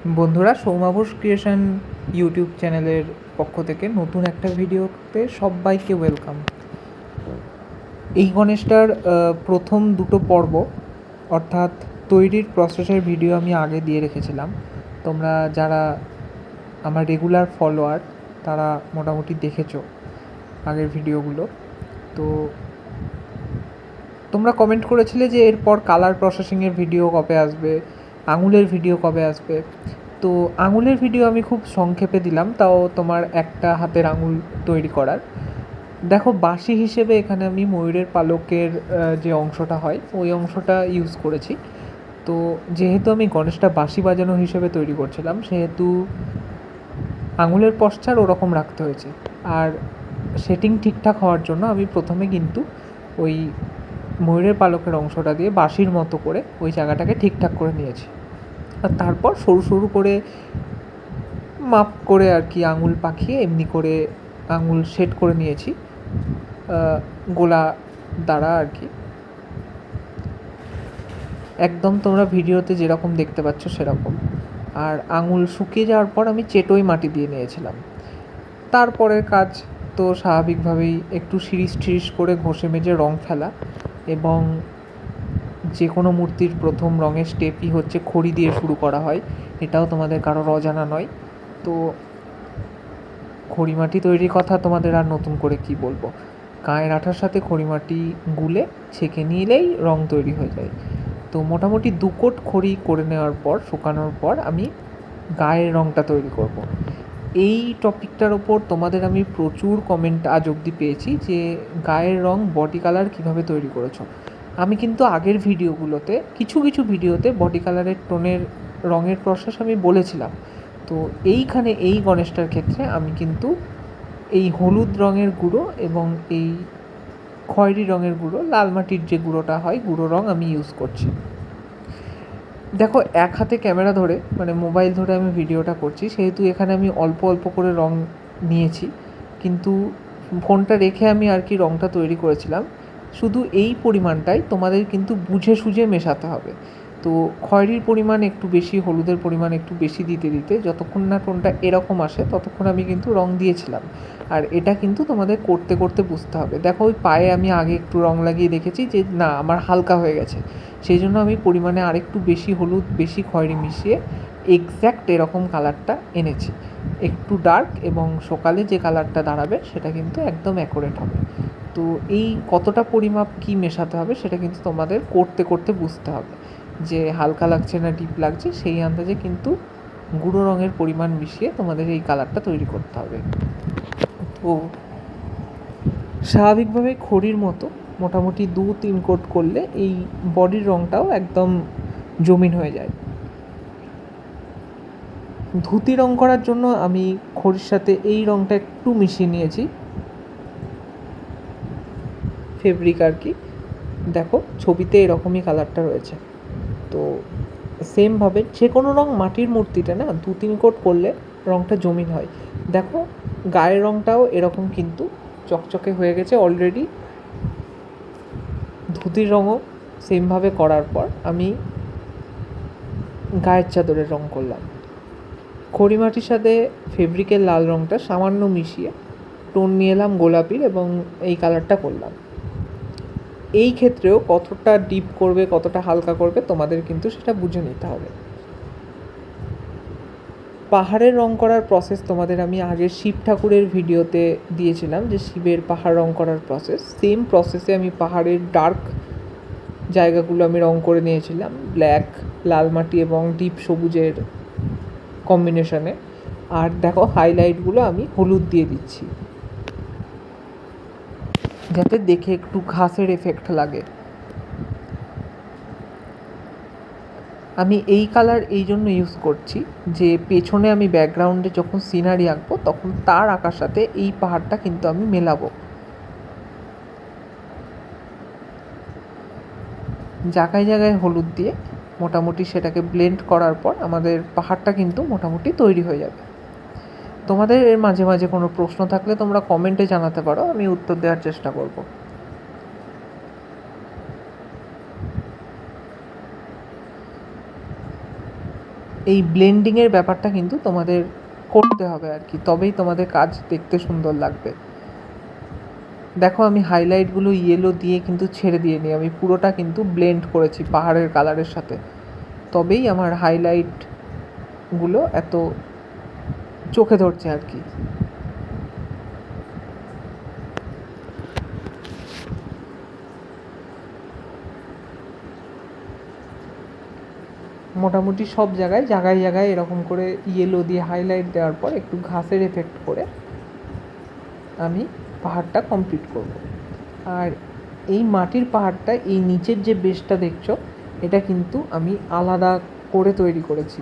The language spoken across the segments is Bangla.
বন্ধুরা সৌমাভোষ ক্রিয়েশন ইউটিউব চ্যানেলের পক্ষ থেকে নতুন একটা ভিডিওতে সবাইকে ওয়েলকাম এই গণেশটার প্রথম দুটো পর্ব, অর্থাৎ তৈরির প্রসেসের ভিডিও আমি আগে দিয়ে রেখেছিলাম। তোমরা যারা আমার রেগুলার ফলোয়ার তারা মোটামুটি দেখেছ আগের ভিডিওগুলো তো তোমরা কমেন্ট করেছিলে যে এরপর কালার প্রসেসিংয়ের ভিডিও কবে আসবে আঙুলের ভিডিও কবে আসবে? তো আঙুলের ভিডিও আমি খুব সংক্ষেপে দিলাম, তাও তোমার একটা হাতের আঙুল তৈরি করার। দেখো, বাঁশি হিসেবে এখানে আমি ময়ূরের পালকের যে অংশটা হয়, ওই অংশটা ইউজ করেছি। তো যেহেতু আমি গণেশটা বাঁশি বাজানো হিসেবে তৈরি করছিলাম, সেহেতু আঙুলের পশ্চার ওরকম রাখতে হয়েছে। আর সেটিং ঠিকঠাক হওয়ার জন্য আমি প্রথমে কিন্তু ওই ময়ূরের পালকের অংশটা দিয়ে বাঁশির মতো করে ওই জায়গাটাকে ঠিকঠাক করে নিয়েছি। আর তারপর সরু সরু করে মাপ করে আর কি আঙুল পাকিয়ে এমনি করে আঙুল সেট করে নিয়েছি গোলা দ্বারা আর কি। একদম তোমরা ভিডিওতে যেরকম দেখতে পাচ্ছ সেরকম। আর আঙুল শুকিয়ে যাওয়ার পর আমি চেটোই মাটি দিয়ে নিয়েছিলাম। তারপরের কাজ তো স্বাভাবিকভাবেই একটু সিরিজ টিরিস করে ঘষে মেজে রং ফেলা। এবং যে কোনো মূর্তির প্রথম রঙের স্টেপই হচ্ছে খড়ি দিয়ে শুরু করা হয়। এটাও তোমাদের কারোর অজানা নয়। তো খড়িমাটি তৈরির কথা তোমাদের আর নতুন করে কি বলব? গায়ের আঠার সাথে খড়িমাটি গুলে ছেঁকে নিলেই রং তৈরি হয়ে যায়। তো মোটামুটি দু কোট খড়ি করে নেওয়ার পর, শুকানোর পর আমি গায়ের রংটা তৈরি করব। এই টপিকটার ওপর তোমাদের আমি প্রচুর কমেন্ট আজ অবধি পেয়েছি যে গায়ের রং বডি কালার কীভাবে তৈরি করেছ। আমি কিন্তু আগের ভিডিওগুলোতে, কিছু কিছু ভিডিওতে বডি কালারের টোনের রঙের প্রসেস আমি বলেছিলাম। তো এইখানে এই গণেশটার ক্ষেত্রে আমি কিন্তু এই হলুদ রঙের গুঁড়ো এবং এই খয়েরি রঙের গুঁড়ো, লাল মাটির যে গুঁড়োটা হয়, গুঁড়ো রং আমি ইউজ করছি। দেখো, এক হাতে ক্যামেরা ধরে মানে মোবাইল ধরে আমি ভিডিওটা করছি, সেহেতু এখানে আমি অল্প অল্প করে রং নিয়েছি, কিন্তু ফোনটা রেখে আমি আর কি রংটা তৈরি করেছিলাম। শুধু এই পরিমাণটাই তোমাদের কিন্তু বুঝে সুঝে মেশাতে হবে। তো খয়েরির পরিমাণ একটু বেশি, হলুদের পরিমাণ একটু বেশি দিতে দিতে যতক্ষণ না টোনটা এরকম আসে ততক্ষণ আমি কিন্তু রং দিয়েছিলাম। আর এটা কিন্তু তোমাদের করতে করতে বুঝতে হবে। দেখো ওই পায়ে আমি আগে একটু রং লাগিয়ে দেখেছি যে না, আমার হালকা হয়ে গেছে। সেই জন্য আমি পরিমাণে আরেকটু বেশি হলুদ, বেশি খয়েরি মিশিয়ে এক্স্যাক্ট এরকম কালারটা এনেছি। একটু ডার্ক এবং সকালে যে কালারটা দাঁড়াবে সেটা কিন্তু একদম অ্যাকোরেট হবে। তো এই কতটা পরিমাপ কি মেশাতে হবে সেটা কিন্তু তোমাদের করতে করতে বুঝতে হবে। যে হালকা লাগছে না ডিপ লাগছে, সেই আন্দাজে কিন্তু গুঁড়ো রঙের পরিমাণ মিশিয়ে তোমাদের এই কালারটা তৈরি করতে হবে। তো স্বাভাবিকভাবে খড়ির মতো মোটামুটি দু তিন কোট করলে এই বডির রঙটাও একদম জমিন হয়ে যায়। ধুতি রং করার জন্য আমি খড়ির সাথে এই রঙটা একটু মিশিয়ে নিয়েছি। ফেব্রিক আর কি। দেখো, ছবিতে এরকমই কালারটা রয়েছে। তো সেমভাবে যে কোনো রঙ মাটির মূর্তিটা না দু তিন কোট করলে রঙটা জমিন হয়। দেখো গায়ের রঙটাও এরকম কিন্তু চকচকে হয়ে গেছে অলরেডি ধুতির রঙও সেমভাবে করার পর আমি গায়ের চাদরের রঙ করলাম। খড়িমাটির সাথে ফেব্রিকের লাল রঙটা সামান্য মিশিয়ে টোন নিয়ে এলাম গোলাপির এবং এই কালারটা করলাম। এই ক্ষেত্রেও কতটা ডিপ করবে, কতটা হালকা করবে, তোমাদের কিন্তু সেটা বুঝে নিতে হবে। পাহাড়ের রং করার প্রসেস তোমাদের আমি আগে শিব ঠাকুরের ভিডিওতে দিয়েছিলাম যে শিবের পাহাড় রং করার প্রসেস সেম প্রসেসে আমি পাহাড়ের ডার্ক জায়গাগুলো আমি রং করে নিয়েছিলাম ব্ল্যাক লাল মাটি এবং ডিপ সবুজের কম্বিনেশনে আর দেখো হাইলাইটগুলো আমি হলুদ দিয়ে দিচ্ছি। যাতে দেখে একটু ঘাসের এফেক্ট লাগে। আমি এই কালার এই জন্য ইউজ করছি যে, পেছনে আমি ব্যাকগ্রাউন্ডে যখন সিনারি আঁকবো, তখন তার আঁকার সাথে এই পাহাড়টা কিন্তু আমি মেলাবো। জায়গায় জায়গায় হলুদ দিয়ে মোটামুটি সেটাকে ব্লেন্ড করার পর আমাদের পাহাড়টা কিন্তু মোটামুটি তৈরি হয়ে যাবে। তোমাদের এর মাঝে মাঝে কোনো প্রশ্ন থাকলে তোমরা কমেন্টে জানাতে পারো, আমি উত্তর দেওয়ার চেষ্টা করব। এই ব্লেন্ডিংয়ের ব্যাপারটা কিন্তু তোমাদের করতে হবে আর কি, তবেই তোমাদের কাজ দেখতে সুন্দর লাগবে। দেখো আমি হাইলাইটগুলো ইয়েলো দিয়ে কিন্তু ছেড়ে দিয়ে নিই আমি পুরোটা কিন্তু ব্লেন্ড করেছি পাহাড়ের কালারের সাথে। তবেই আমার হাইলাইটগুলো এত চোখে ধরছে আর কি। মোটামুটি সব জায়গায় জায়গায় জায়গায় এরকম করে ইয়েলো দিয়ে হাইলাইট দেওয়ার পর একটু ঘাসের এফেক্ট করে আমি পাহাড়টা কমপ্লিট করব। আর এই মাটির পাহাড়টা, এই নিচের যে বেসটা দেখছ, এটা কিন্তু আমি আলাদা করে তৈরি করেছি।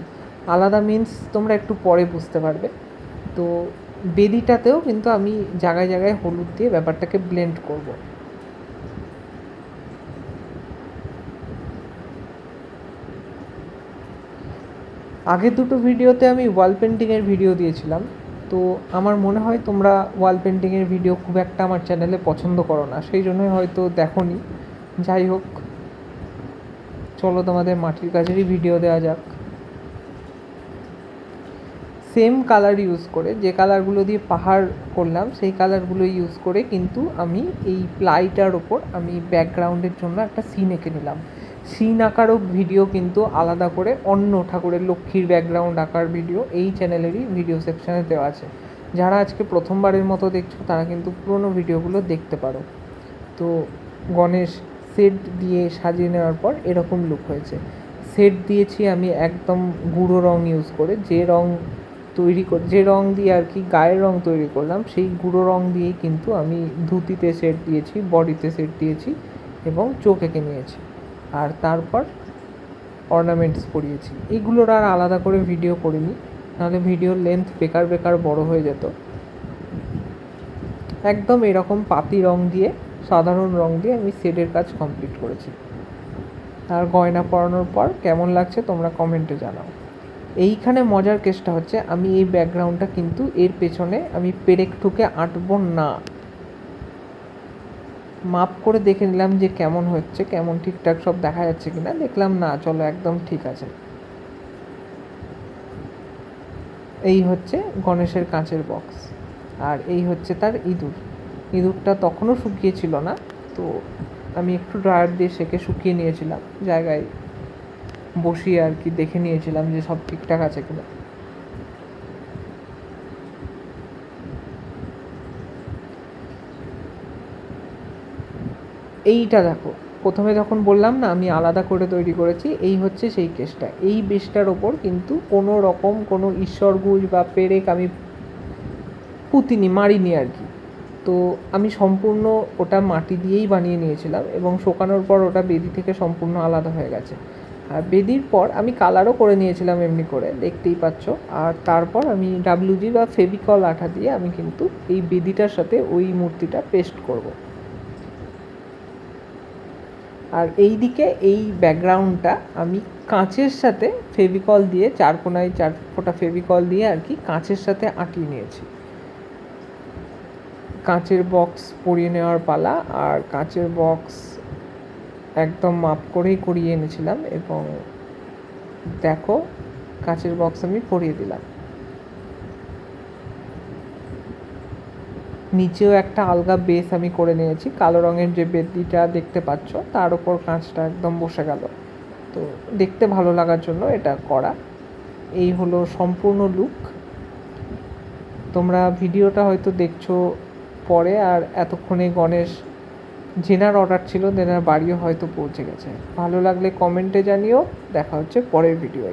আলাদা মিন্স তোমরা একটু পরে বুঝতে পারবে। তো বেদিটাতেও কিন্তু আমি জায়গায় জায়গায় হলুদ দিয়ে ব্যাপারটাকে ব্লেন্ড করব। আগের দুটো ভিডিওতে আমি ওয়াল পেন্টিংয়ের ভিডিও দিয়েছিলাম। তো আমার মনে হয় তোমরা ওয়াল পেন্টিংয়ের ভিডিও খুব একটা আমার চ্যানেলে পছন্দ করো না। সেই জন্যই হয়তো দেখোনি। যাই হোক, চলো তোমাদের মাটির কাজেরই ভিডিও দেওয়া যাক। সেম কালার ইউজ করে, যে কালারগুলো দিয়ে পাহাড় করলাম, সেই কালারগুলো ইউজ করে কিন্তু আমি এই প্লাইটার ওপর আমি ব্যাকগ্রাউন্ডের জন্য একটা সিন এঁকে নিলাম। সিন আঁকারও ভিডিও কিন্তু আলাদা করে, অন্য ঠাকুরের লক্ষ্মীর ব্যাকগ্রাউন্ড আঁকার ভিডিও এই চ্যানেলেরই ভিডিও সেকশানে দেওয়া আছে। যারা আজকে প্রথমবারের মতো দেখছ, তারা কিন্তু পুরোনো ভিডিওগুলো দেখতে পারো। তো গণেশ সেট দিয়ে সাজিয়ে নেওয়ার পর এরকম লুক হয়েছে। সেট দিয়েছি আমি একদম গুঁড়ো রং ইউজ করে, যে রং তৈরি করে, যে রং দিয়ে আর কি গায়ের রং তৈরি করলাম, সেই গুঁড়ো রং দিয়েই কিন্তু আমি ধুতিতে সেট দিয়েছি, বডিতে সেট দিয়েছি এবং চোখ এঁকে নিয়েছি। আর তারপর অর্নামেন্টস পরিয়েছি। এগুলোর আর আলাদা করে ভিডিও করিনি, নাহলে ভিডিওর লেন্থ বেকার বেকার বড় হয়ে যেত। একদম এরকম পাতি রং দিয়ে, সাধারণ রং দিয়ে আমি শেডের কাজ কমপ্লিট করেছি। আর গয়না পরানোর পর কেমন লাগছে তোমরা কমেন্টে জানাও। এইখানে মজার কেসটা হচ্ছে, আমি এই ব্যাকগ্রাউন্ডটা কিন্তু এর পেছনে আমি পেরেক ঠুকে আঁটবো না। মাপ করে দেখে নিলাম যে কেমন হচ্ছে, কেমন ঠিকঠাক সব দেখা যাচ্ছে কিনা। দেখলাম, না, চলো, একদম ঠিক আছে। এই হচ্ছে গণেশের কাঁচের বক্স আর এই হচ্ছে তার ইঁদুর। ইঁদুরটা তখনও শুকিয়েছিল না, তো আমি একটু ড্রায়ার দিয়ে সেকে শুকিয়ে নিয়েছিলাম, জায়গায় বসিয়ে আর কি দেখে নিয়েছিলাম যে সব ঠিকঠাক আছে কিনা। এইটা দেখো, প্রথমে যখন বললাম না আমি আলাদা করে তৈরি করেছি, এই হচ্ছে সেই কেসটা এই বেশটার ওপর কিন্তু কোনো রকম কোনো ঈশ্বরগুজ বা পেরেক আমি পুতিনি, মারিনি আর কি। তো আমি সম্পূর্ণ ওটা মাটি দিয়েই বানিয়ে নিয়েছিলাম এবং শোকানোর পর ওটা বেদি থেকে সম্পূর্ণ আলাদা হয়ে গেছে। আর বেদির পর আমি কালারও করে নিয়েছিলাম এমনি করে, দেখতেই পাচ্ছ। আর তারপর আমি ডাব্লিউজি বা ফেভিকল আঠা দিয়ে আমি কিন্তু এই বেদিটার সাথে ওই মূর্তিটা পেস্ট করব। আর এই দিকে এই ব্যাকগ্রাউন্ডটা আমি কাঁচের সাথে ফেভিকল দিয়ে, চার কোনায় চার ফোঁটা ফেভিকল দিয়ে আর কি কাঁচের সাথে আঁকিয়ে নিয়েছি। কাঁচের বক্স পরিয়ে নেওয়ার পালা আর কাঁচের বক্স একদম মাপ করেই করিয়ে এনেছিলাম এবং দেখো, কাঁচের বক্স আমি পরিয়ে দিলাম। নিচেও একটা আলগা বেস আমি করে নিয়েছি। কালো রঙের যে বেদিটা দেখতে পাচ্ছ, তার ওপর কাঁচটা একদম বসে গেল। তো দেখতে ভালো লাগার জন্য এটা করা। এই হলো সম্পূর্ণ লুক তোমরা ভিডিওটা হয়তো দেখছ পরে, আর এতক্ষণে গণেশ জেনার অর্ডার ছিল তেনার বাড়িও হয়তো পৌঁছে গেছে। ভালো লাগলে কমেন্টে জানিও, দেখা হচ্ছে পরের ভিডিওয়